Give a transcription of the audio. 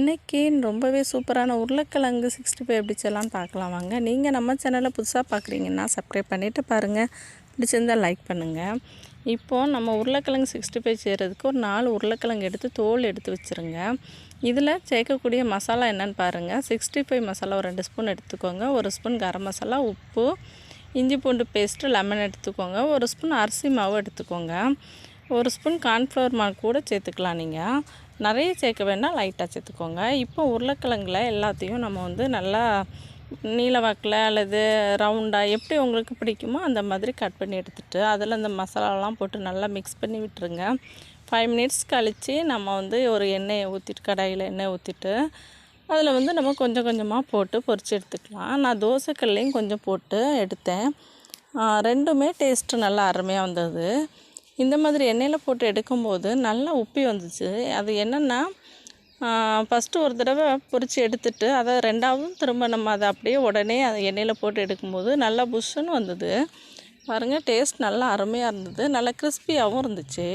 இன்றைக்கி ரொம்பவே சூப்பரான உருளைக்கிழங்கு சிக்ஸ்டி ஃபைவ் எப்படி செய்யலாம்னு பார்க்கலாம் வாங்க. நீங்கள் நம்ம சேனலை புதுசாக பார்க்குறீங்கன்னா சப்ஸ்கிரைப் பண்ணிவிட்டு பாருங்கள் பிடிச்சிருந்தால் லைக் பண்ணுங்கள் இப்போது நம்ம உருளைக்கிழங்கு சிக்ஸ்டி ஃபைவ் செய்கிறதுக்கு ஒரு நாலு உருளைக்கிழங்கு எடுத்து தோல் எடுத்து வச்சுருங்க. இதில் சேர்க்கக்கூடிய மசாலா என்னென்னு பாருங்கள் சிக்ஸ்டி ஃபைவ் மசாலா ஒரு ரெண்டு ஸ்பூன் எடுத்துக்கோங்க. ஒரு ஸ்பூன் கரம் மசாலா உப்பு இஞ்சி பூண்டு பேஸ்ட்டு லெமன் எடுத்துக்கோங்க. ஒரு ஸ்பூன் அரிசி மாவு எடுத்துக்கோங்க. ஒரு ஸ்பூன் கார்ன்ஃப்ளவர் மாவு கூட சேர்த்துக்கலாம் நீங்கள் நிறைய சேர்க்க வேணால் லைட்டாக சேர்த்துக்கோங்க. இப்போ உருளைக்கிழங்குல எல்லாத்தையும் நம்ம வந்து நல்லா நீல வாக்கில் அல்லது ரவுண்டாக எப்படி உங்களுக்கு பிடிக்குமோ அந்த மாதிரி கட் பண்ணி எடுத்துகிட்டு அதில் அந்த மசாலாலாம் போட்டு நல்லா மிக்ஸ் பண்ணி விட்டுருங்க. ஃபைவ் மினிட்ஸ் கழித்து நம்ம வந்து ஒரு எண்ணெயை ஊற்றிட்டு கடாயில் எண்ணெய் ஊற்றிட்டு அதில் வந்து நம்ம கொஞ்சம் கொஞ்சமாக போட்டு பொரித்து எடுத்துக்கலாம். நான் தோசைக்கல்லையும் கொஞ்சம் போட்டு எடுத்தேன். ரெண்டுமே டேஸ்ட்டு நல்லா அருமையாக வந்தது. இந்த மாதிரி எண்ணெயில் போட்டு எடுக்கும்போது நல்லா உப்பி வந்துச்சு. அது என்னென்னா ஃபஸ்ட்டு ஒரு தடவை பொரித்து எடுத்துட்டு அதை ரெண்டாவதும் திரும்ப நம்ம அதை அப்படியே உடனே அதை எண்ணெயில் போட்டு எடுக்கும்போது நல்லா புஷ்ஷுன்னு வந்தது. பாருங்கள் டேஸ்ட் நல்லா அருமையாக இருந்தது. நல்லா கிறிஸ்பியாகவும் இருந்துச்சு.